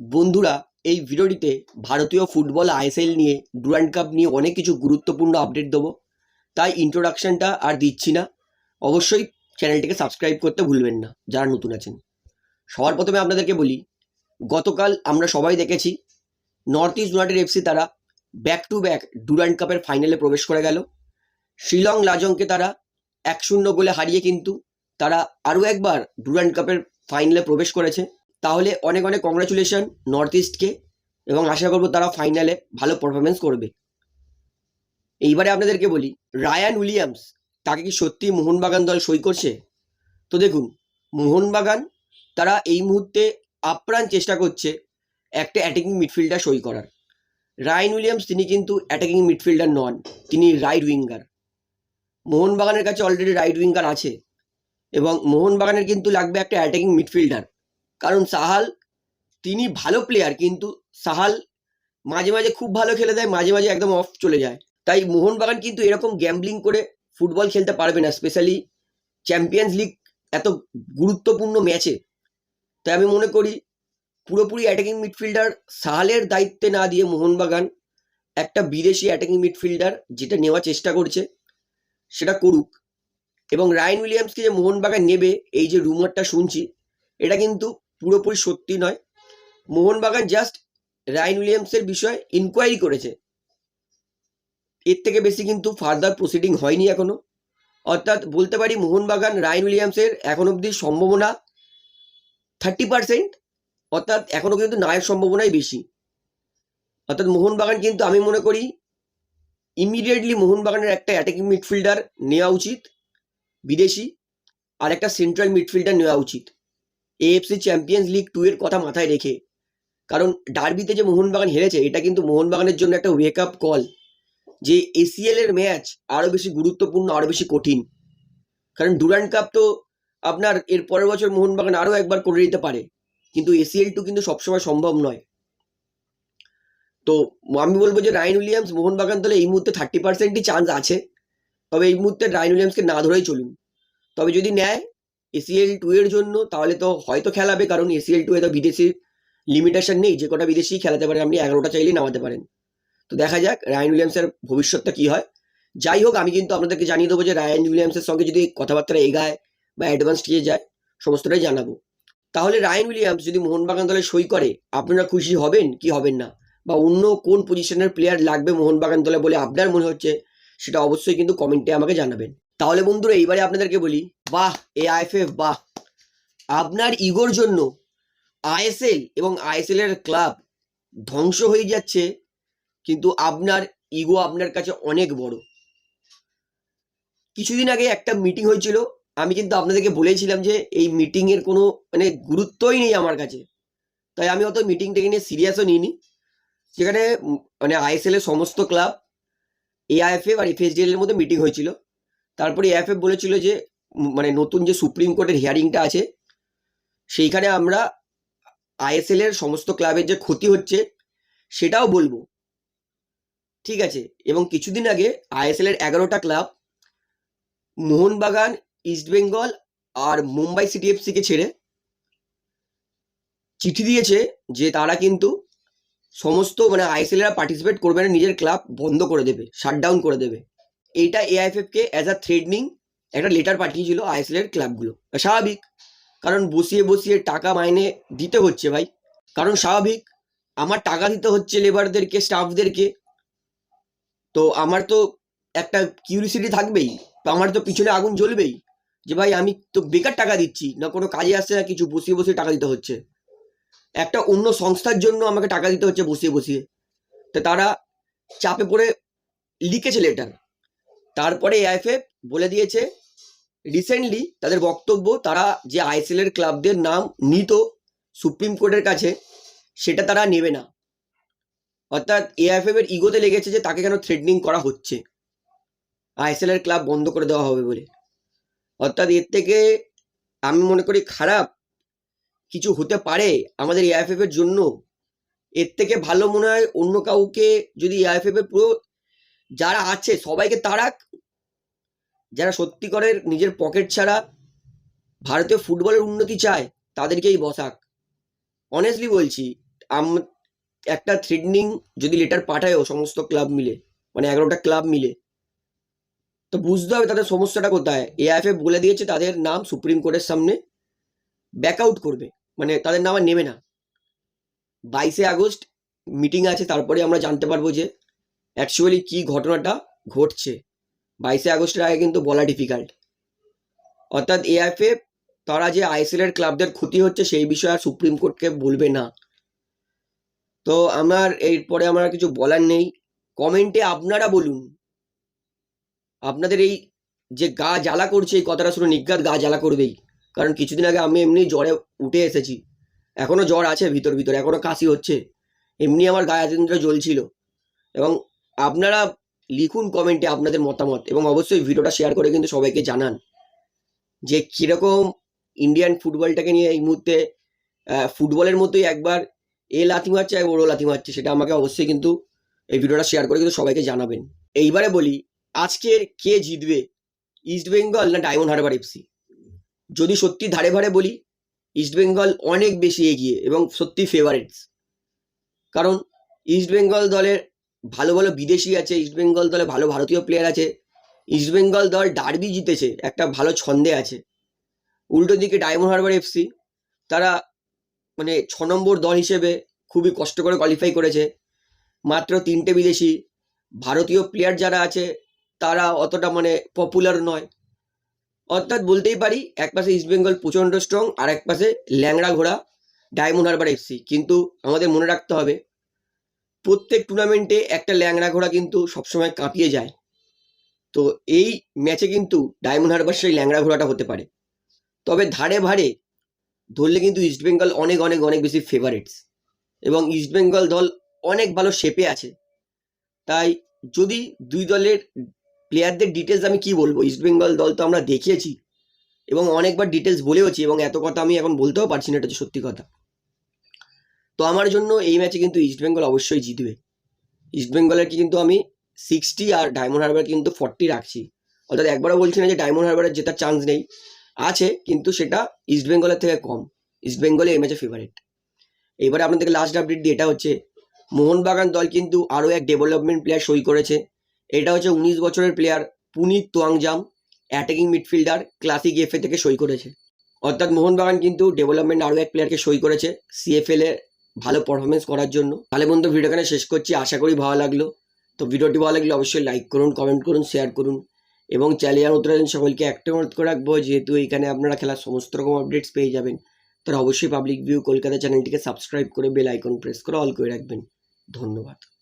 বন্ধুরা, এই ভিডিওটিতে ভারতীয় ফুটবল, আইএসএল নিয়ে, ডুরান্ড কাপ নিয়ে অনেক কিছু গুরুত্বপূর্ণ আপডেট দেবো। তাই ইন্ট্রোডাকশনটা আর দিচ্ছি না। অবশ্যই চ্যানেলটিকে সাবস্ক্রাইব করতে ভুলবেন না, যারা নতুন আছেন। সবার প্রথমে আপনাদেরকে বলি, গতকাল আমরা সবাই দেখেছি নর্থ ইস্ট ইউনাইটেড এফসি তারা ব্যাক টু ব্যাক ডুরান্ড কাপের ফাইনালে প্রবেশ করে গেল। শিলং লাজংকে তারা এক শূন্য গোলে হারিয়ে কিন্তু তারা আরও একবার ডুরান্ড কাপের ফাইনালে প্রবেশ করেছে। তাহলে অনেক অনেক কংগ্রাচুলেশন নর্থ ইস্টকে এবং আশা করব তারা ফাইনালে ভালো পারফরমেন্স করবে। এইবারে আপনাদেরকে বলি রায়ান উইলিয়ামস তাকে কি সত্যি মোহনবাগান দল সই করছে? তো দেখুন, মোহনবাগান তারা এই মুহূর্তে আপ্রাণ চেষ্টা করছে একটা অ্যাটাকিং মিডফিল্ডার সই করার। রায়ান উইলিয়ামস তিনি কিন্তু অ্যাটাকিং মিডফিল্ডার নন, তিনি রাইট উইঙ্গার মোহনবাগানের কাছে অলরেডি রাইট উইঙ্গার আছে এবং মোহনবাগানের কিন্তু লাগবে একটা অ্যাটাকিং মিডফিল্ডার কারণ সাহাল তিনি ভালো প্লেয়ার কিন্তু সাহাল মাঝে মাঝে খুব ভালো খেলে দেয়, মাঝে মাঝে একদম অফ চলে যায়। তাই মোহনবাগান কিন্তু এরকম গ্যাম্বলিং করে ফুটবল খেলতে পারবে না স্পেশালি চ্যাম্পিয়ন্স লিগ এত গুরুত্বপূর্ণ ম্যাচে তাই আমি মনে করি পুরোপুরি অ্যাটাকিং মিডফিল্ডার সাহালের দায়িত্বে না দিয়ে মোহনবাগান একটা বিদেশি অ্যাটাকিং মিডফিল্ডার যেটা নেওয়ার চেষ্টা করছে, সেটা করুক। এবং রায়ন উইলিয়ামসকে যে মোহনবাগান নেবে, এই যে রুমারটা শুনছি, এটা কিন্তু পুরোপুরি সত্যি নয়। মোহনবাগান জাস্ট রায়ন উইলিয়ামসের বিষয়ে ইনকোয়ারি করেছে। এর থেকে বেশি কিন্তু ফার্দার প্রসিডিং হয়নি এখনও। অর্থাৎ বলতে পারি মোহনবাগান রায়ন উইলিয়ামসের এখন অবধি সম্ভাবনা থার্টি পার্সেন্ট অর্থাৎ এখনও কিন্তু নায়ের সম্ভাবনাই বেশি। অর্থাৎ মোহনবাগান কিন্তু আমি মনে করি ইমিডিয়েটলি মোহনবাগানের একটা অ্যাটাকিং মিডফিল্ডার নেওয়া উচিত, বিদেশি, আর একটা সেন্ট্রাল মিডফিল্ডার নেওয়া উচিত। এএফসি চ্যাম্পিয়ন্স লিগ টু এর কথা মাথায় রেখে। কারণ ডার্বিতে যে মোহনবাগান হেরেছে, এটা কিন্তু মোহনবাগানের জন্য একটা ওয়েক আপ কল যে এসিএল এর ম্যাচ আরও বেশি গুরুত্বপূর্ণ আরও বেশি কঠিন। কারণ ডুরান্ড কাপ তো আপনার এর পরের বছর মোহনবাগান আরও একবার করে দিতে পারে। কিন্তু এসিএল টু কিন্তু সবসময় সম্ভব নয়। তো আমি বলব যে রায়ন উইলিয়ামস মোহনবাগান দলে এই মুহূর্তে থার্টি পার্সেন্টই চান্স আছে। তবে এই মুহূর্তে রায়ন উইলিয়ামসকে না ধরেই চলুন। তবে যদি নেয় এসিএল টু এর জন্য, তাহলে তো হয়তো খেলাবে, কারণ এসিএল টু এ তো বিদেশি লিমিটেশন নেই, যে কটা বিদেশি খেলাতে পারেন আপনি এগারোটা চাইলেই নামাতে পারেন। তো দেখা যাক, রায়ন উইলিয়ামসের ভবিষ্যৎটা কী হয়। যাই হোক, আমি কিন্তু আপনাদেরকে জানিয়ে দেবো যে রায়ন উইলিয়ামসের সঙ্গে যদি কথাবার্তা এগায় বা অ্যাডভান্স স্টেজে যায়, সমস্তটাই জানাব। তাহলে রায়ন উইলিয়ামস যদি মোহনবাগান দলে সই করে, আপনারা খুশি হবেন কি হবেন না? বা অন্য কোন পজিশনের প্লেয়ার লাগবে মোহনবাগান দলে বলে আপনার মনে হচ্ছে, সেটা অবশ্যই কিন্তু কমেন্টে আমাকে জানাবেন। তাহলে বন্ধুরা, এইবারে আপনাদেরকে বলি বাহ এ আইএফএফ বাহ। আপনার ইগোর জন্য আইএসএল এবং আইএসএল এর ক্লাব ধ্বংস হয়ে যাচ্ছে, কিন্তু আপনার ইগো আপনার কাছে অনেক বড়। কিছুদিন আগে একটা মিটিং হয়েছিল, আমি কিন্তু আপনাদেরকে বলেছিলাম যে এই মিটিংয়ের কোনো মানে গুরুত্বই নেই আমার কাছে। তাই আমি অত মিটিংটাকে নিয়ে সিরিয়াসও নিইনি। সেখানে মানে আইএসএল এর সমস্ত ক্লাব এআইএফএফ আর এফএসডিএল এর মধ্যে মিটিং হয়েছিল। তারপরে এআইএফএফ বলেছিল যে মানে নতুন যে সুপ্রিম কোর্টের হিয়ারিংটা আছে, সেইখানে আমরা আইএসএল এর সমস্ত ক্লাবের যে ক্ষতি হচ্ছে, সেটাও বলব। ঠিক আছে? এবং কিছুদিন আগে আইএসএল এর এগারোটা ক্লাব, মোহনবাগান ইস্টবেঙ্গল আর মুম্বাই সিটি এফসিকে ছেড়ে চিঠি দিয়েছে যে তারা কিন্তু সমস্ত মানে আইএসএল এরা পার্টিসিপেট করবে না, নিজের ক্লাব বন্ধ করে দেবে শাটডাউন করে দেবে। এইটা এআইএফএফ কে অ্যাজ আ থ্রেডনিং একটা লেটার পাঠিয়েছিল আইএসএল এর ক্লাবগুলো স্বাভাবিক, কারণ বসিয়ে বসিয়ে টাকা মাইনে দিতে হচ্ছে ভাই। কারণ স্বাভাবিক, আমার টাকা দিতে হচ্ছে লেবারদেরকে স্টাফদেরকে তো আমার তো একটা কিউরিসিটি থাকবেই, তো আমার তো পিছনে আগুন জ্বলবেই যে ভাই আমি তো বেকার টাকা দিচ্ছি, না কোনো কাজে আসছে, না কিছু, বসিয়ে বসিয়ে টাকা দিতে হচ্ছে। একটা অন্য সংস্থার জন্য আমাকে টাকা দিতে হচ্ছে বসিয়ে বসিয়ে। তো তারা চাপে পড়ে লিখেছে লেটার তারপরে এআইএফএফ বলে দিয়েছে রিসেন্টলি তাদের বক্তব্য, তারা যে আইএসএল এর ক্লাবদের নাম নিত সুপ্রিম কোর্টের কাছে, সেটা তারা নেবে না। অর্থাৎ এআইএফএফ এর ইগোতে লেগেছে যে তাকে কেন থ্রেডনিং করা হচ্ছে। আইএসএল এর ক্লাব বন্ধ করে দেওয়া হবে বলে। অর্থাৎ এর থেকে আমি মনে করি খারাপ কিছু হতে পারে আমাদের এআইএফএফ এর জন্য। এর থেকে ভালো মনে হয় অন্য কাউকে যদি এআইএফএফ এর পুরো যারা আছে সবাইকে তারাক যারা সত্যিকারের নিজের পকেট ছাড়া ভারতীয় ফুটবলের উন্নতি চায়, তাদেরকেই বসাক। অনেস্টলি বলছি, আম, একটা থ্রেডনিং যদি লেটার পাঠায়ও সমস্ত ক্লাব মিলে মানে এগারোটা ক্লাব মিলে, তো বুঝতে হবে তাদের সমস্যাটা কোথায়। এআইএফএ বলে দিয়েছে তাদের নাম সুপ্রিম কোর্টের সামনে ব্যাক আউট করবে মানে তাদের নাম আর নেবে না। বাইশে আগস্ট মিটিং আছে, তারপরে আমরা জানতে পারব যে অ্যাকচুয়ালি কি ঘটনাটা ঘটছে। বাইশে আগস্টের আগে কিন্তু বলা ডিফিকাল্ট অর্থাৎ এআইএফএ তারা যে আইএসএল এর ক্লাবদের ক্ষতি হচ্ছে সেই বিষয়ে আর সুপ্রিম কোর্টকে বলবে না। তো আমার এরপরে আমার কিছু বলার নেই। কমেন্টে আপনারা বলুন। আপনাদের এই যে গা জ্বালা করছে, এই কথাটা শুনে নিজ্ঞাত গা জ্বালা করবেই। কারণ কিছুদিন আগে আমি এমনি জ্বরে উঠে এসেছি। এখনও জ্বর আছে ভিতর ভিতর, এখনও কাশি হচ্ছে। এমনি আমার গায়ে জ্বলছিল। এবং আপনারা লিখুন কমেন্টে আপনাদের মতামত এবং অবশ্যই ভিডিওটা শেয়ার করে কিন্তু সবাইকে জানান যে কীরকম ইন্ডিয়ান ফুটবলটাকে নিয়ে এই মুহূর্তে ফুটবলের মতোই একবার এ লাথি মারছে আর ওরও লাথি মারছে, সেটা আমাকে অবশ্যই কিন্তু এই ভিডিওটা শেয়ার করে কিন্তু সবাইকে জানাবেন। এইবারে বলি, আজকের কে জিতবে? ইস্ট বেঙ্গল না ডায়মন্ড হারবার এফসি যদি সত্যি ধারে ভারে বলি ইস্ট বেঙ্গল অনেক বেশি এগিয়ে এবং সত্যি ফেভারিটস কারণ ইস্ট বেঙ্গল দলের ভালো ভালো বিদেশি আছে ইস্ট বেঙ্গল দলে ভালো ভারতীয় প্লেয়ার আছে। ইস্ট বেঙ্গল দল ডার্বি জিতেছে, একটা ভালো ছন্দে আছে। উল্টো দিকে ডায়মন্ড হারবার এফসি তারা মানে ছ নম্বর দল হিসেবে খুবই কষ্ট করে কোয়ালিফাই করেছে। মাত্র তিনটে বিদেশি, ভারতীয় প্লেয়ার যারা আছে, তারা অতটা মানে পপুলার নয়। অর্থাৎ বলতেই পারি, এক পাশে ইস্টবেঙ্গল প্রচণ্ড স্ট্রং আর এক পাশে ল্যাংড়া ঘোড়া ডায়মন্ড হারবার এফসি কিন্তু আমাদের মনে রাখতে হবে প্রত্যেক টুর্নামেন্টে একটা ল্যাংড়া ঘোড়া কিন্তু সবসময় কাঁপিয়ে যায়। তো এই ম্যাচে কিন্তু ডায়মন্ড হারবার সেই ল্যাংড়া ঘোড়াটা হতে পারে। তবে ধারে ভারে ধরলে কিন্তু ইস্টবেঙ্গল অনেক অনেক অনেক বেশি ফেভারিটস এবং ইস্টবেঙ্গল দল অনেক ভালো শেপে আছে। তাই যদি দুই দলের প্লেয়ারদের ডিটেলস আমি কি বলব? ইস্টবেঙ্গল দল তো আমরা দেখিয়েছি এবং অনেকবার ডিটেলস বলেওছি এবং এত কথা আমি এখন বলতেও পারছি না, এটা সত্যি কথা। তো আমার জন্য এই ম্যাচে কিন্তু ইস্টবেঙ্গল অবশ্যই জিতবে। ইস্টবেঙ্গলের কি কিন্তু আমি সিক্সটি আর ডায়মন্ড হারবার কিন্তু ফর্টি রাখছি। অর্থাৎ একবারও বলছি না যে ডায়মন্ড হারবারের জেতার চান্স নেই। আছে, কিন্তু সেটা ইস্টবেঙ্গলের থেকে কম। ইস্টবেঙ্গলে এই ম্যাচে ফেভারিট এবারে আপনাদেরকে লাস্ট আপডেট দিয়ে এটা হচ্ছে, মোহনবাগান দল কিন্তু আরও এক ডেভেলপমেন্ট প্লেয়ার সই করেছে। এটা হচ্ছে উনিশ বছরের player Punit Toiyangjam attacking midfielder classic FA থেকে সই করেছে। অর্থাৎ মোহনবাগান কিন্তু ডেভেলপমেন্ট আরও এক প্লেয়ারকে সই করেছে সিএফএল এ ভালো পারফরমেন্স করার জন্য। তাহলে বন্ধু ভিডিওখানে শেষ করছি। আশা করি ভালো লাগল। তো ভিডিওটি ভালো লাগলে অবশ্যই লাইক করুন কমেন্ট করুন শেয়ার করুন। এবং চ্যানেল আর উত্তরাজন সকলকে একটা অনুরোধ করে রাখব, যেহেতু এখানে আপনারা খেলার সমস্ত রকম আপডেটস পেয়ে যাবেন, তারা অবশ্যই পাবলিক ভিউ কলকাতা চ্যানেলটিকে সাবস্ক্রাইব করে বেল আইকন প্রেস করে অল করে রাখবেন। ধন্যবাদ।